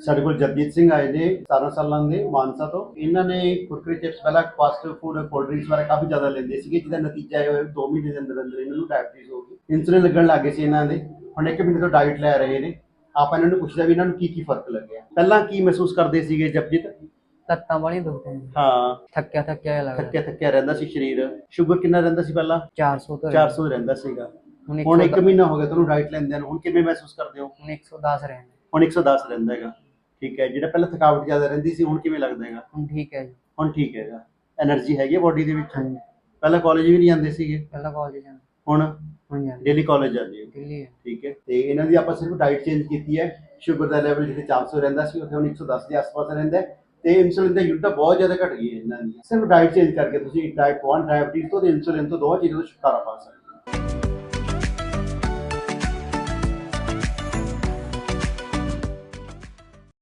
ਸਾਡੇ ਕੋਲ ਜਗਜੀਤ ਸਿੰਘ ਆਏ ਨੇ 17 ਸਾਲਾਂ ਦੇ ਮਾਨਸਾ ਤੋਂ। ਇਹਨਾਂ ਨੇ ਕੁਰਕਰੇ ਚਿਪਸ ਪਹਿਲਾਂ ਫਾਸਟ ਫੂਡ ਕੋਲਡ ਡਰਿੰਕਸ ਵਗੈਰਾ ਕਾਫੀ ਜ਼ਿਆਦਾ ਲੈਂਦੇ ਸੀਗੇ ਜਿਹਦਾ ਨਤੀਜਾ ਇਹ ਹੋਇਆ 2 ਮਹੀਨੇ ਦੇ ਅੰਦਰ ਅੰਦਰ ਇਹਨਾਂ ਨੂੰ ਡਾਇਬੀਟੀਜ਼ ਹੋ ਗਈ। ਇਨਸੂਲਿਨ ਲੱਗਣ ਲੱਗੇ ਸੀ ਇਹਨਾਂ ਦੇ। ਹੁਣ ਇੱਕ ਮਹੀਨੇ ਤੋਂ ਡਾਈਟ ਲੈ ਰਹੇ ਨੇ। ਆਪਾਂ ਇਹਨਾਂ ਨੂੰ ਪੁੱਛਿਆ ਵੀ ਇਹਨਾਂ ਨੂੰ ਕੀ ਕੀ ਫ਼ਰਕ ਲੱਗਿਆ। ਪਹਿਲਾਂ ਕੀ ਮਹਿਸੂਸ ਕਰਦੇ ਸੀਗੇ ਜਪਜੀਤ? ਲੱਤਾਂ ਦੁਖਦੀਆਂ ਜੀ ਹਾਂ। ਥੱਕਿਆ ਥੱਕਿਆ ਜਿਹਾ ਲੱਗਦਾ। ਥੱਕਿਆ ਥੱਕਿਆ ਰਹਿੰਦਾ ਸੀ ਸਰੀਰ। ਸ਼ੂਗਰ ਕਿੰਨਾ ਰਹਿੰਦਾ ਸੀ ਪਹਿਲਾਂ? 400 ਤੋਂ 400 ਰਹਿੰਦਾ ਸੀਗਾ। ਹੁਣ ਹੁਣ 110 ਇੱਕ ਮਹੀਨਾ ਹੋ ਗਿਆ ਤੁਹਾਨੂੰ ਡਾਈਟ ਲੈਂਦਿਆਂ ਨੂੰ। ਹੁਣ ਕਿਵੇਂ ਮਹਿਸੂਸ ਕਰਦੇ ਹੋ? ਹੁਣ 110 ਰਹਿੰਦੇ। ਹੁਣ 110 ਰਹਿੰਦਾ ਹੈਗਾ। ਠੀਕ ਹੈ ਜਿਹੜਾ ਪਹਿਲਾਂ ਥਕਾਵਟ ਜ਼ਿਆਦਾ ਰਹਿੰਦੀ ਸੀ ਹੁਣ ਕਿਵੇਂ ਲੱਗਦਾ ਹੈਗਾ? ਹੁਣ ਠੀਕ ਹੈ ਜੀ। ਹੁਣ ਠੀਕ ਹੈਗਾ। એનર્ਜੀ ਹੈਗੀ ਬੋਡੀ ਦੇ ਵਿੱਚ? ਹਾਂਜੀ। ਪਹਿਲਾਂ ਕਾਲਜ ਵੀ ਨਹੀਂ ਜਾਂਦੇ ਸੀਗੇ? ਪਹਿਲਾਂ ਕਾਲਜ ਜਾਣਾ ਹੁਣ? ਹੁਣ ਜਾਂਦੇ। ਡੇਲੀ ਕਾਲਜ ਜਾਂਦੇ ਹੋ? ਦਿੱਲੀ ਠੀਕ ਹੈ। ਤੇ ਇਹਨਾਂ ਦੀ ਆਪਾਂ ਸਿਰਫ ਡਾਈਟ ਚੇਂਜ ਕੀਤੀ ਹੈ। ਸ਼ੂਗਰ ਦਾ ਲੈਵਲ ਜਿੱਥੇ 400 ਰਹਿੰਦਾ ਸੀ ਉੱਥੇ ਹੁਣ 110 ਦੇ ਆਸ-ਪਾਸ ਰਹਿੰਦਾ ਹੈ। ਤੇ ਇਨਸੂਲਿਨ ਦਾ ਯੂਨਿਟ ਬਹੁਤ ਜ਼ਿਆਦਾ ਘਟ ਗਈ ਹੈ ਇਹਨਾਂ ਦੀ। ਸਿਰਫ ਡਾਈਟ ਚੇਂਜ ਕਰਕੇ ਤੁਸੀਂ ਟਾਈਪ 1 ਡਾਇਬੀਟੀਜ਼ ਤੋਂ ਇਨਸੂਲਿਨ ਤੋਂ ਦੋਵਾਂ ਚੀਜ਼ਾਂ ਤੋਂ ਛੁਟਕਾਰਾ ਪਾ ਸਕਦੇ